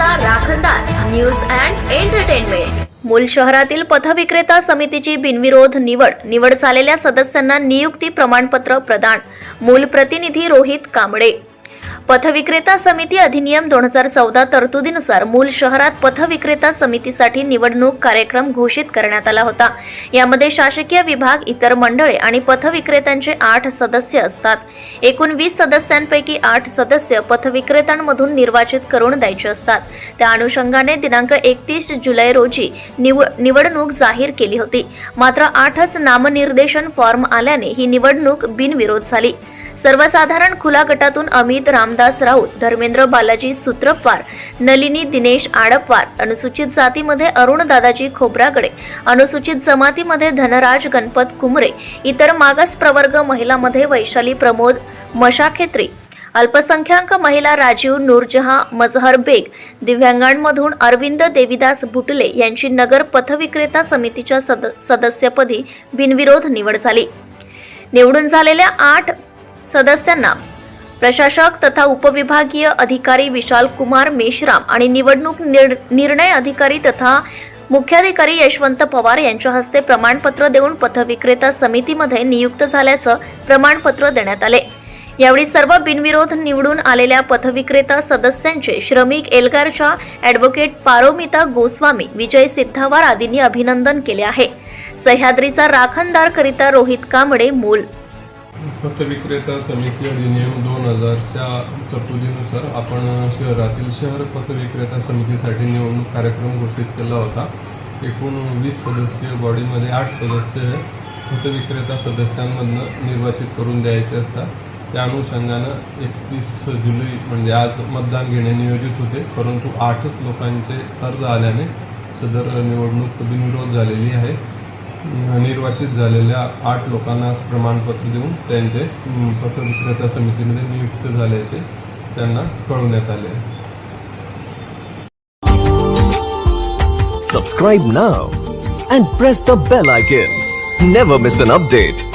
राखणदार news and entertainment मूल शहरातील पथविक्रेता समितीची बिनविरोध निवड निवड झालेल्या सदस्यांना नियुक्ती प्रमाणपत्र प्रदान. मूल प्रतिनिधी रोहित कांबळे. पथविक्रेता समिती अधिनियम दोन हजार चौदा तरतुदीनुसार मूल शहरात पथविक्रेता समितीसाठी निवडणूक कार्यक्रम घोषित करण्यात आला होता. यामध्ये शासकीय विभाग इतर मंडळे आणि पथविक्रेत्यांचे आठ सदस्य असतात. एकूण वीस सदस्यांपैकी आठ सदस्य पथविक्रेत्यांमधून निर्वाचित करून द्यायचे असतात. त्या अनुषंगाने दिनांक एकतीस जुलै रोजी निव निवडणूक जाहीर केली होती. मात्र आठच नामनिर्देशन फॉर्म आल्याने ही निवडणूक बिनविरोध झाली. सर्वसाधारण खुला गटातून अमित रामदास राऊत धर्मेंद्र बालाजी सूत्रपवार नलिनी दिनेश आडपवार अनुसूचित जातीमध्ये अरुण दादाजी खोब्रागडे अनुसूचित जमातीमध्ये धनराज गणपत कुमरे इतर मागास प्रवर्ग महिलामध्ये वैशाली प्रमोद मशाखेत्री अल्पसंख्याक महिला राजीव नूरजहा मजहर बेग दिव्यांगांमधून अरविंद देविदास बुटले यांची नगर पथविक्रेता समितीच्या सद सदस्यपदी बिनविरोध निवड झाली. निवडून झालेल्या आठ सदस्यांना. प्रशासक तथा उपविभागीय अधिकारी विशाल कुमार मेश्राम आणि निवडणूक निर- निर्णय अधिकारी तथा मुख्याधिकारी यशवंत पवार यांच्या हस्ते प्रमाणपत्र देऊन पथविक्रेता समितीमध्ये नियुक्त झाल्याचं प्रमाणपत्र देण्यात आले. यावेळी सर्व बिनविरोध निवडून आलेल्या पथविक्रेता सदस्यांचे श्रमिक एल्गारच्या ॲडव्होकेट पारोमिता गोस्वामी विजय सिद्धावार आदींनी अभिनंदन केले आहे. सह्याद्रीचा राखणदार करिता रोहित कांबळे मूल पथविक्रेता समिती अधिनियम दोन हजारच्या तरतुदीनुसार आपण शहरातील शहर पतविक्रेता समितीसाठी निवडणूक कार्यक्रम घोषित केला होता. एकूण वीस सदस्यीय बॉडीमध्ये आठ सदस्य पतविक्रेता सदस्यांमधनं निर्वाचित करून द्यायचे असतात. त्या अनुषंगानं एकतीस जुलै म्हणजे आज मतदान घेणे नियोजित होते. परंतु आठच लोकांचे अर्ज आल्याने सदर निवडणूक बिनविरोध झालेली आहे. निर्वाचित झालेल्या आठ लोकांना आज प्रमाणपत्र देऊन त्यांचे पत्र पथविक्रेता समितीमध्ये नियुक्त झाल्याचे त्यांना कळवण्यात आले subscribe now and press the bell icon never miss an update.